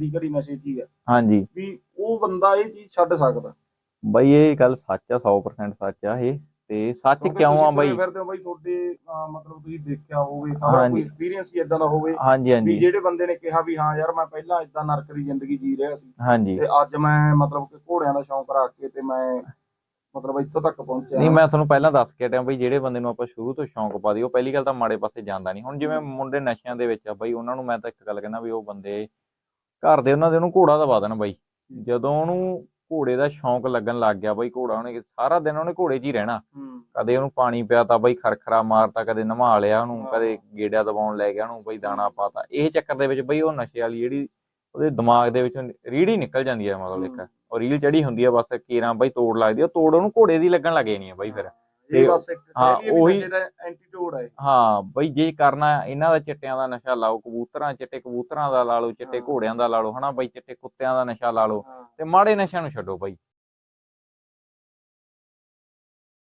ਦੀ ਘੜੀ ਨਸ਼ੇ 'ਚ ਹੀ ਹਾਂਜੀ। ਵੀ ਉਹ ਬੰਦਾ ਇਹ ਚੀਜ਼ ਛੱਡ ਸਕਦਾ। ਬਈ ਇਹ ਗੱਲ ਸੱਚ ਆ 100% ਸੱਚ ਆ ਇਹ। ਤੇ ਸੱਚ ਕਿਉਂ ਆ ਬਈ? ਫਿਰਦੇ ਹੋ ਬਈ ਤੁਹਾਡੇ ਅਹ, ਮਤਲਬ ਤੁਸੀਂ ਦੇਖਿਆ ਹੋਵੇ ਸਾਰਾ ਹਾਂਜੀ। ਕੋਈ ਐਕਸਪੀਰੀਅੰਸ ਹੀ ਇਦਾਂ ਦਾ ਹੋਵੇ ਹਾਂਜੀ ਵੀ ਹਾਂਜੀ ਜਿਹੜੇ ਬੰਦੇ ਨੇ ਕਿਹਾ ਵੀ ਹਾਂ ਯਾਰ ਮੈਂ ਪਹਿਲਾਂ ਇਦਾਂ ਨਰਕ ਦੀ ਜ਼ਿੰਦਗੀ ਜੀ ਰਿਹਾ ਸੀ। ਹਾਂਜੀ। ਤੇ ਅੱਜ ਮੈਂ ਮਤਲਬ ਕਿ ਘੋੜਿਆਂ ਦਾ ਸ਼ੌਂਕ ਰੱਖ ਕੇ ਤੇ ਮੈਂ ਮਤਲਬ ਇੱਥੋਂ ਤੱਕ ਪਹੁੰਚਿਆ। ਨਹੀਂ ਮੈਂ ਤੁਹਾਨੂੰ ਪਹਿਲਾਂ ਦੱਸ ਕੇ ਹਟਿਆ ਬਈ ਜਿਹੜੇ ਬੰਦੇ ਨੂੰ ਆਪਾਂ ਸ਼ੁਰੂ ਤੋਂ ਸ਼ੌਂਕ ਪਾ ਦਈਏ ਉਹ ਪਹਿਲੀ ਗੱਲ ਤਾਂ ਮਾੜੇ ਪਾਸੇ ਜਾਂਦਾ ਨਹੀਂ। ਹੁਣ ਜਿਵੇਂ ਮੁੰਡੇ ਨਸ਼ਿਆਂ ਦੇ ਵਿੱਚ ਆ ਬਈ ਉਹਨਾਂ ਨੂੰ ਮੈਂ ਤਾਂ ਇੱਕ ਗੱਲ ਕਹਿੰਦਾ ਵੀ ਉਹ ਬੰਦੇ ਘਰ ਦੇ ਉਹਨਾਂ ਦੇ ਉਹਨੂੰ ਘੋੜਾ ਦਵਾ ਦੇਣ ਬਈ। ਜਦੋਂ ਉਹਨੂੰ ਘੋੜੇ ਦਾ ਸ਼ੌਂਕ ਲੱਗਣ ਲੱਗ ਗਿਆ ਬਈ ਘੋੜਾ ਉਹਨੇ ਸਾਰਾ ਦਿਨ ਉਹਨੇ ਘੋੜੇ 'ਚ ਹੀ ਰਹਿਣਾ। ਕਦੇ ਉਹਨੂੰ ਪਾਣੀ ਪਿਆਤਾ ਬਈ ਖਰਖਰਾ ਮਾਰਤਾ ਕਦੇ ਨਵਾ ਲਿਆ ਉਹਨੂੰ। ਕਦੇ ਗੇੜਾ ਦਬਾਉਣ ਲੈ ਗਿਆ ਉਹਨੂੰ ਬਈ ਦਾਣਾ ਪਾਤਾ। ਇਹ ਚੱਕਰ ਦੇ ਵਿੱਚ ਬਈ ਉਹ ਨਸ਼ੇ ਵਾਲੀ ਜਿਹੜੀ ਉਹਦੇ ਦਿਮਾਗ ਦੇ ਵਿੱਚੋਂ ਰੀੜ ਹੀ ਨਿਕਲ ਜਾਂਦੀ ਹੈ ਮਤਲਬ ਇੱਕ। ਔਰ ਰੀਲ ਚੜੀ ਹੁੰਦੀ ਹੈ ਬਸ ਕੀਰਾਂ ਬਈ ਤੋੜ ਲੱਗਦੀ ਉਹ ਤੋੜ ਉਹਨੂੰ ਘੋੜੇ ਦੀ ਲੱਗਣ ਲੱਗ ਜਾਣੀ ਹੈ ਬਈ ਫਿਰ। ਇਹ ਤੇ- ਬਸ ਇੱਕ ਹਾਂ, ਉਹੀ- ਐਂਟੀਟੋਡ ਹੈ ਹਾਂ ਬਈ ਜੇ ਕਰਨਾ ਇਹਨਾਂ ਦਾ ਚਿੱਟਿਆਂ ਦਾ ਨਸ਼ਾ ਲਾਓ ਕਬੂਤਰਾਂ ਚਿੱਟੇ ਕਬੂਤਰਾਂ ਦਾ ਲਾ ਲਓ ਚਿੱਟੇ। ਘੋੜਿਆਂ ਦਾ ਲਾ ਲਓ ਹਨਾ ਬਈ ਚਿੱਟੇ ਕੁੱਤਿਆਂ ਦਾ ਨਸ਼ਾ ਲਾ ਲਓ। ਤੇ ਮਾੜੇ ਨਸ਼ਿਆਂ ਨੂੰ ਛੱਡੋ ਬਈ